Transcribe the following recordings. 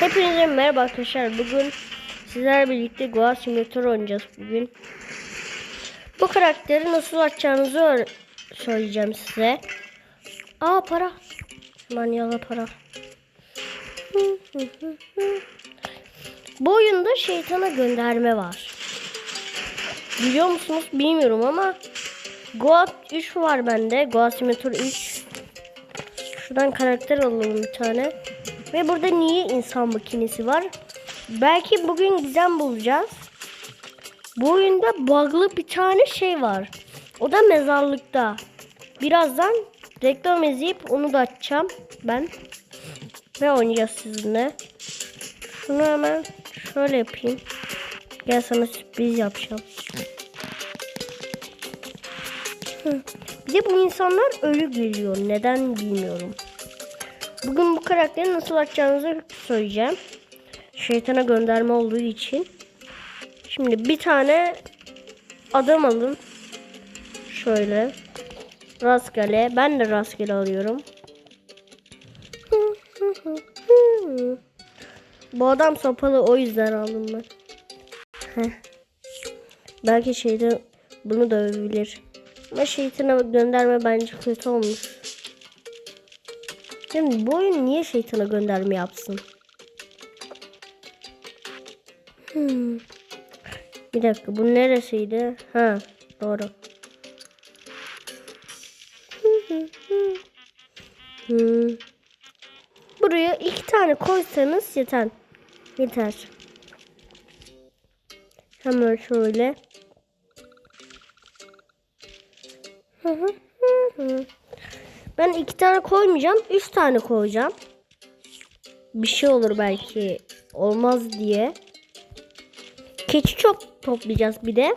Hepinize merhaba arkadaşlar. Bugün sizlerle birlikte Goa Simulator oynayacağız bugün. Bu karakteri nasıl açacağınızı söyleyeceğim size. Aa para. Manyalı para. Bu oyunda şeytana gönderme var. Biliyor musunuz bilmiyorum ama Goa 3 var bende. Goa Simulator 3. Şuradan karakter alalım bir tane. Ve burada niye insan makinesi var? Belki bugün gizem bulacağız. Bu oyunda bug'lı bir tane şey var. O da mezarlıkta. Birazdan reklam izleyip onu da açacağım ben. Ve oynayacağız sizinle. Şunu hemen şöyle yapayım. Gel sana sürpriz yapacağım. Hı. Bir de bu insanlar ölü geliyor. Neden bilmiyorum. Bugün bu karakteri nasıl açacağınızı söyleyeceğim. Şeytana gönderme olduğu için. Şimdi bir tane adam alın. Şöyle. Rastgele. Ben de rastgele alıyorum. Bu adam sopalı o yüzden aldım ben. Belki şeyde bunu dövebilir. Ama şeytana gönderme bence kötü olmuş. Şimdi bu oyun niye şeytana gönderme yapsın? Hmm. Bir dakika bu neresiydi? Ha doğru. Hmm. Buraya iki tane koysanız yeter. Yeter. Hemen şöyle. Hı hı hı hı. Ben iki tane koymayacağım. Üç tane koyacağım. Bir şey olur belki. Olmaz diye. Keçi çok toplayacağız bir de.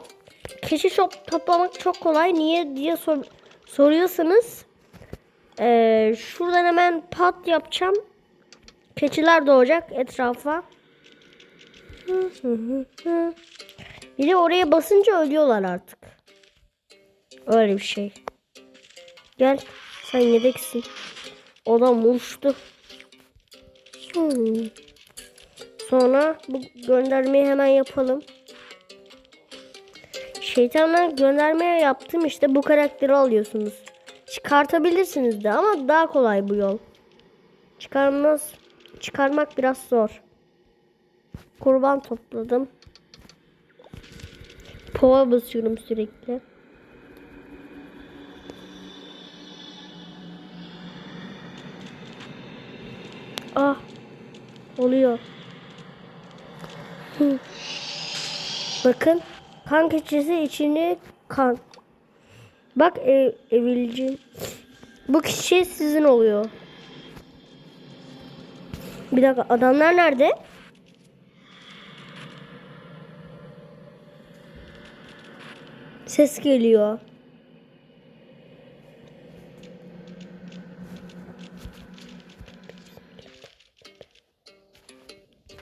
Keçi çok toplamak çok kolay. Niye diye sor soruyorsanız. Ee, şuradan hemen pat yapacağım. Keçiler doğacak etrafa. Bir de oraya basınca ölüyorlar artık. Öyle bir şey. Gel. Sen yedeksin. Adam uçtu. Hmm. Sonra bu göndermeyi hemen yapalım. Şeytanlar göndermeye yaptım işte bu karakteri alıyorsunuz. Çıkartabilirsiniz de ama daha kolay bu yol. Çıkarmaz, çıkarmak biraz zor. Kurban topladım. Pova basıyorum sürekli. Ah. Oluyor. Bakın. Kan keçisi içinde kan. Bak ev, evilci. Bu kişi sizin oluyor. Bir dakika adamlar nerede? Ses geliyor.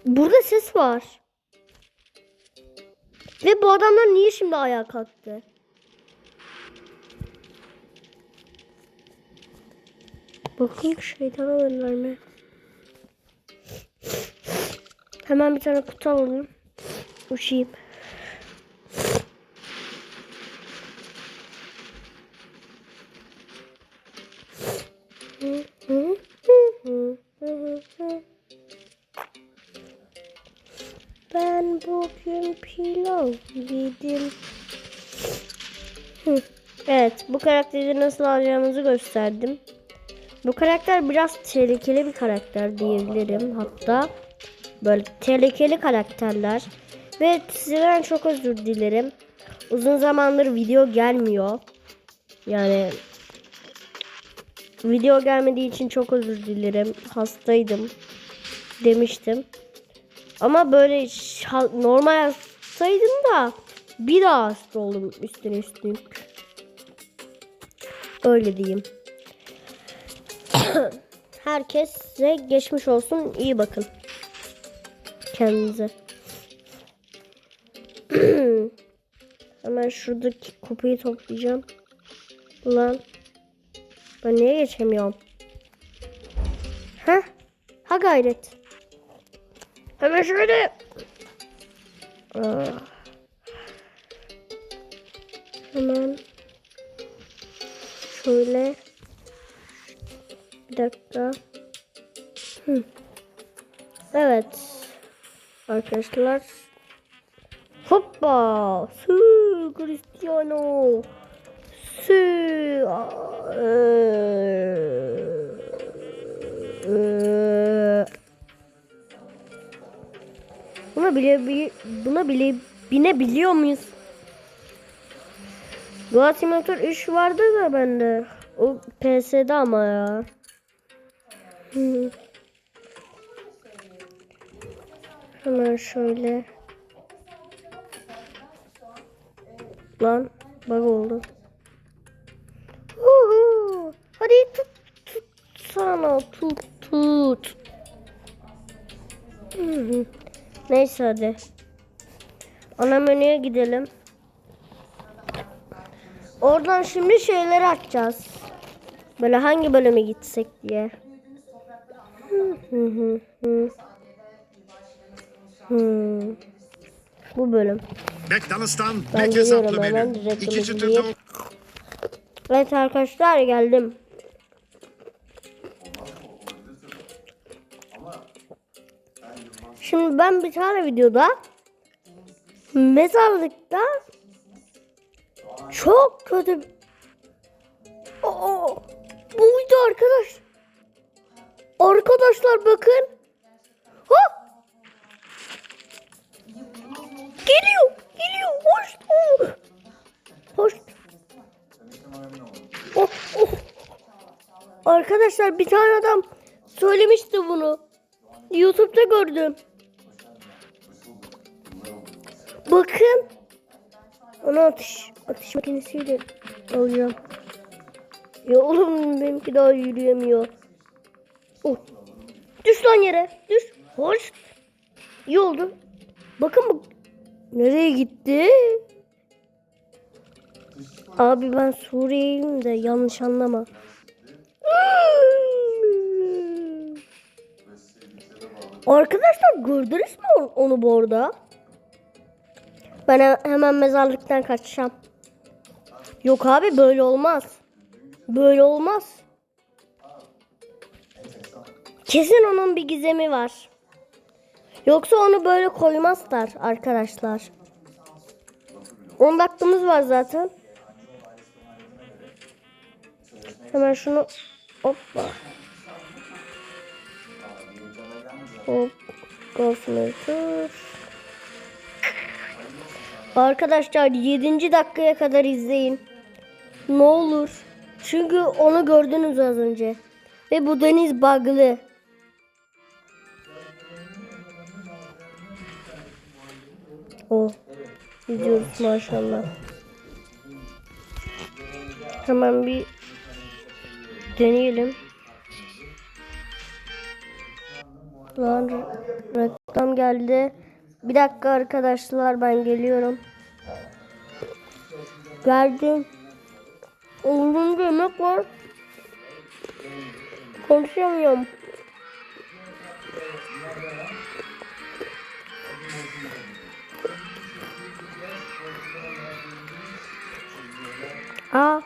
Burada ses var. Ve bu adamlar niye şimdi ayağa kalktı? Bakın şeytana gönderme. Hemen bir tane kutu alalım. Uçayım. Nasıl alacağımızı gösterdim. Bu karakter biraz tehlikeli bir karakter diyebilirim hatta. Böyle tehlikeli karakterler. Ve sizden çok özür dilerim. Uzun zamandır video gelmiyor. Yani video gelmediği için çok özür dilerim. Hastaydım demiştim. Ama böyle normal hastaydım da bir daha hasta oldum üstüne üstlük. Öyle diyeyim. Herkese geçmiş olsun. İyi bakın. Kendinize. Hemen şuradaki kupayı toplayacağım. Ulan. Ben niye geçemiyorum? Ha? Ha gayret. Hemen şöyle. Aa. Hemen şöyle. Bir dakika. Hı. Evet. Arkadaşlar. Hoppa. Su Cristiano. Su. Aa, eee. Buna bile bi- buna bile binebiliyor muyuz? Doğa Simulator 3 vardı da bende. O PS'de ama ya. Hemen şöyle. Lan bug oldu. Uhu. Hadi tut tut sana tut tut. Neyse hadi. Ana menüye gidelim. Oradan şimdi şeyleri açacağız. Böyle hangi bölüme gitsek diye. Hı hı hı. Hmm. Bu bölüm. McDonald's'tan Ben geliyorum hemen, menü. direkt İki çıtır yemeği tavuk Evet arkadaşlar geldim. Şimdi ben bir tane videoda mezarlıkta çok kötü Oo, buydu arkadaş. Arkadaşlar bakın. Ha! Geliyor, geliyor. Hoş. oh. Hoş. Oh, oh. Arkadaşlar bir tane adam söylemişti bunu. YouTube'da gördüm. Bakın. Onu atış, atış makinesiyle alacağım. Ya oğlum benimki daha yürüyemiyor. Oh. Düş lan yere. Düş. Hoş. İyi oldu. Bakın bu. Nereye gitti? Abi ben Suriye'yim de yanlış anlama. Arkadaşlar gördünüz mü on- onu bu arada? Ben he- hemen mezarlıktan kaçacağım. Yok abi böyle olmaz. Böyle olmaz. Kesin onun bir gizemi var. Yoksa onu böyle koymazlar arkadaşlar. 10 dakikamız var zaten. Hemen şunu hoppa. Hop. Gofmeter. Arkadaşlar 7. dakikaya kadar izleyin. Ne olur. Çünkü onu gördünüz az önce. Ve bu deniz bug'lı. Oh. Gidiyoruz maşallah. Hemen bir deneyelim. Lan re- reklam geldi. Bir dakika arkadaşlar ben geliyorum. Geldim. Oğlum yemek var. Konuşamıyorum. Aa.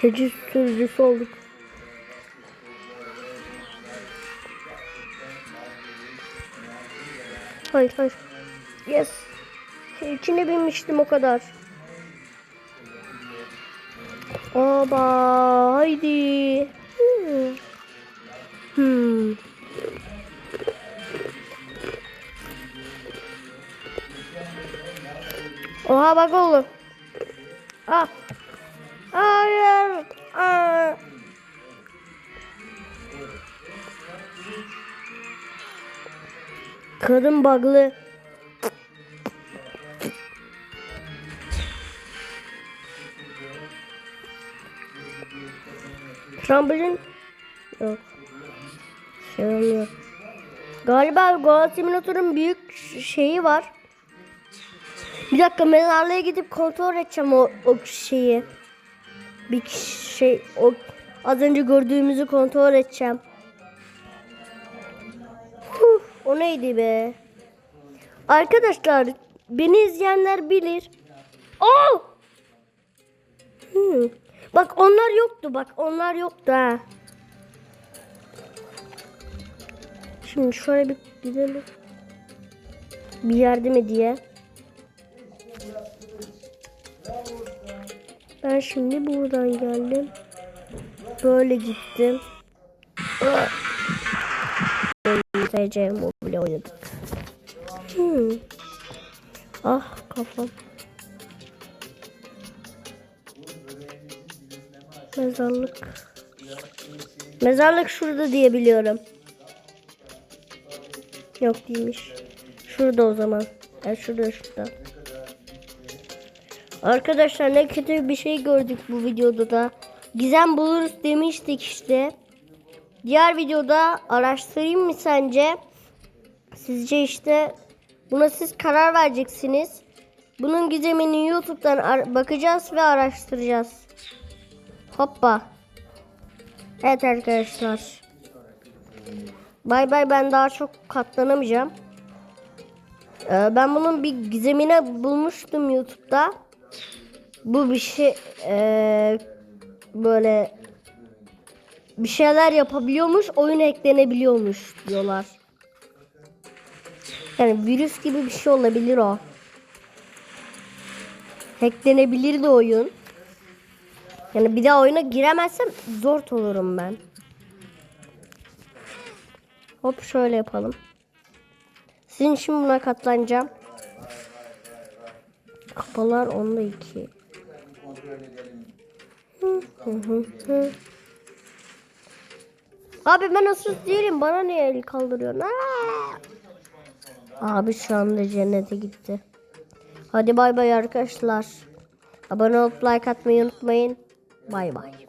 Keçi sürücüsü olduk. Hayır hayır. Yes. İçine binmiştim o kadar. Oba haydi. Hmm. Hmm. Oha bak oğlum. Ah. Hayır. Aa. Kadın baglı. Trambolin yok. Şey olmuyor. Galiba Goa Simulator'un büyük şeyi var. Bir dakika mezarlığa gidip kontrol edeceğim o, o şeyi. Bir şey o az önce gördüğümüzü kontrol edeceğim. Neydi be? Arkadaşlar beni izleyenler bilir. Oh! Hmm. Bak onlar yoktu bak onlar yoktu ha. Şimdi şöyle bir gidelim. Bir yerde mi diye. Ben şimdi buradan geldim. Böyle gittim. TC Mobile oynadık. Hmm. Ah kafam. Mezarlık. Mezarlık şurada diye biliyorum. Yok değilmiş. Şurada o zaman. Evet şurada şurada. Arkadaşlar ne kötü bir şey gördük bu videoda da. Gizem buluruz demiştik işte. Diğer videoda araştırayım mı sence? Sizce işte buna siz karar vereceksiniz. Bunun gizemini YouTube'dan bakacağız ve araştıracağız. Hoppa. Evet arkadaşlar. Bay bay ben daha çok katlanamayacağım. Ee, ben bunun bir gizemini bulmuştum YouTube'da. Bu bir şey ee, böyle bir şeyler yapabiliyormuş, oyun eklenebiliyormuş diyorlar. Yani virüs gibi bir şey olabilir o. Hacklenebilir de oyun. Yani bir daha oyuna giremezsem zor olurum ben. Hop şöyle yapalım. Sizin için buna katlanacağım. Kapalar onda iki. Hı hı hı. Abi ben asıl değilim. Bana niye el kaldırıyorsun? Aa! Abi şu anda cennete gitti. Hadi bay bay arkadaşlar. Abone olup like atmayı unutmayın. Bay bay.